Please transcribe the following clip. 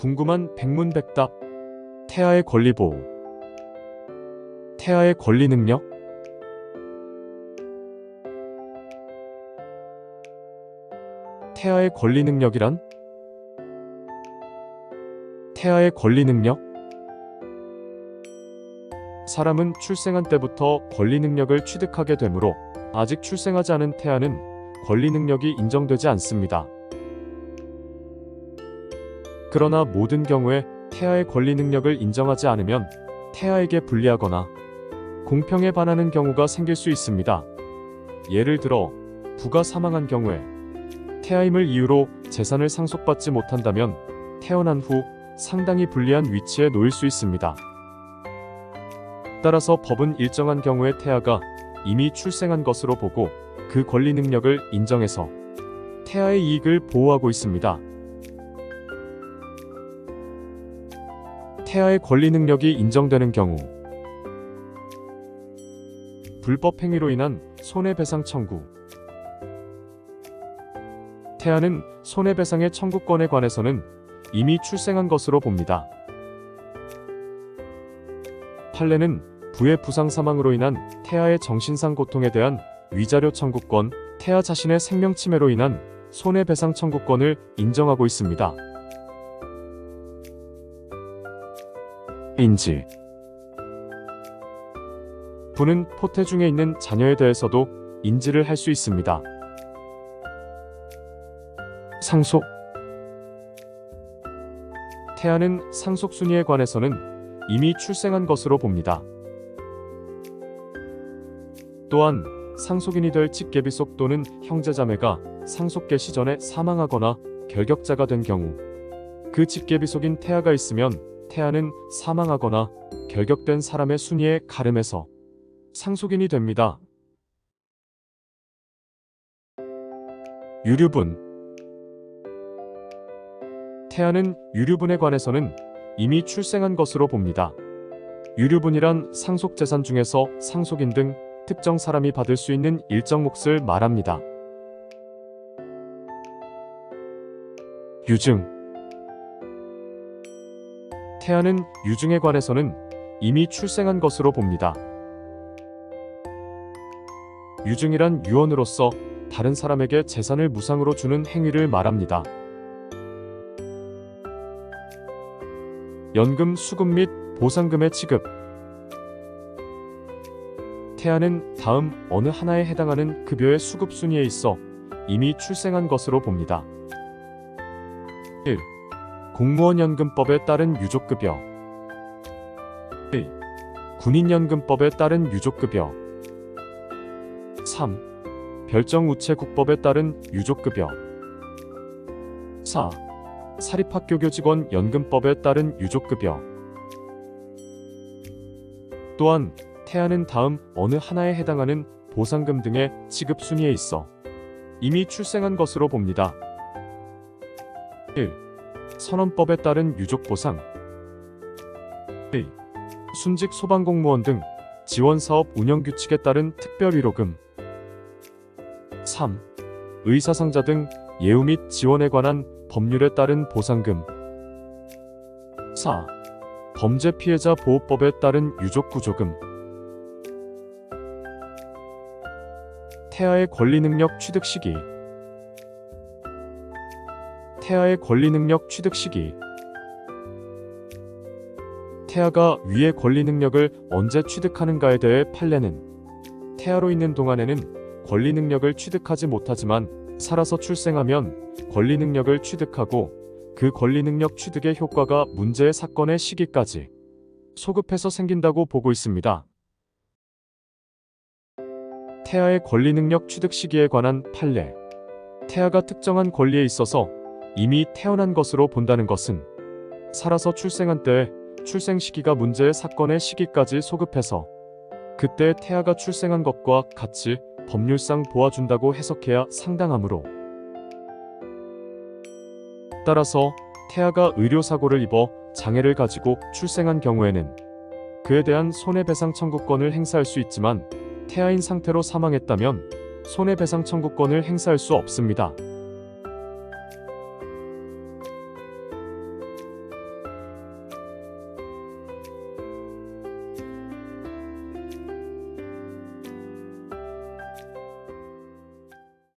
궁금한 백문백답. 태아의 권리 보호. 태아의 권리 능력. 태아의 권리 능력이란? 태아의 권리 능력? 사람은 출생한 때부터 권리 능력을 취득하게 되므로 아직 출생하지 않은 태아는 권리 능력이 인정되지 않습니다. 그러나 모든 경우에 태아의 권리 능력을 인정하지 않으면 태아에게 불리하거나 공평에 반하는 경우가 생길 수 있습니다. 예를 들어 부가 사망한 경우에 태아임을 이유로 재산을 상속받지 못한다면 태어난 후 상당히 불리한 위치에 놓일 수 있습니다. 따라서 법은 일정한 경우에 태아가 이미 출생한 것으로 보고 그 권리 능력을 인정해서 태아의 이익을 보호하고 있습니다. 태아의 권리 능력이 인정되는 경우 불법 행위로 인한 손해배상 청구 태아는 손해배상의 청구권에 관해서는 이미 출생한 것으로 봅니다. 판례는 부의 부상 사망으로 인한 태아의 정신상 고통에 대한 위자료 청구권, 태아 자신의 생명 침해로 인한 손해배상 청구권을 인정하고 있습니다. 인지 부는 포태 중에 있는 자녀에 대해서도 인지를 할 수 있습니다. 상속 태아는 상속 순위에 관해서는 이미 출생한 것으로 봅니다. 또한 상속인이 될 직계비 속 또는 형제자매가 상속계 시전에 사망하거나 결격자가 된 경우 그 직계비 속인 태아가 있으면 태아는 사망하거나 결격된 사람의 순위에 가름해서 상속인이 됩니다. 유류분 태아는 유류분에 관해서는 이미 출생한 것으로 봅니다. 유류분이란 상속재산 중에서 상속인 등 특정 사람이 받을 수 있는 일정 몫을 말합니다. 유증 태아는 유증에 관해서는 이미 출생한 것으로 봅니다. 유증이란 유언으로서 다른 사람에게 재산을 무상으로 주는 행위를 말합니다. 연금 수급 및 보상금의 지급 태아는 다음 어느 하나에 해당하는 급여의 수급 순위에 있어 이미 출생한 것으로 봅니다. 1. 공무원연금법에 따른 유족급여 2. 군인연금법에 따른 유족급여 3. 별정우체국법에 따른 유족급여 4. 사립학교 교직원 연금법에 따른 유족급여 또한 태아는 다음 어느 하나에 해당하는 보상금 등의 지급 순위에 있어 이미 출생한 것으로 봅니다. 1. 선언법에 따른 유족 보상 2. 순직 소방공무원 등 지원사업 운영 규칙에 따른 특별위로금 3. 의사상자 등 예우 및 지원에 관한 법률에 따른 보상금 4. 범죄 피해자 보호법에 따른 유족 구조금 태아의 권리 능력 취득 시기 태아의 권리 능력 취득 시기 태아가 위의 권리 능력을 언제 취득하는가에 대해 판례는 태아로 있는 동안에는 권리 능력을 취득하지 못하지만 살아서 출생하면 권리 능력을 취득하고 그 권리 능력 취득의 효과가 문제의 사건의 시기까지 소급해서 생긴다고 보고 있습니다. 태아의 권리 능력 취득 시기에 관한 판례. 태아가 특정한 권리에 있어서 이미 태어난 것으로 본다는 것은 살아서 출생한 때의 출생 시기가 문제의 사건의 시기까지 소급해서 그때 태아가 출생한 것과 같이 법률상 보아준다고 해석해야 상당하므로 따라서 태아가 의료사고를 입어 장애를 가지고 출생한 경우에는 그에 대한 손해배상 청구권을 행사할 수 있지만 태아인 상태로 사망했다면 손해배상 청구권을 행사할 수 없습니다.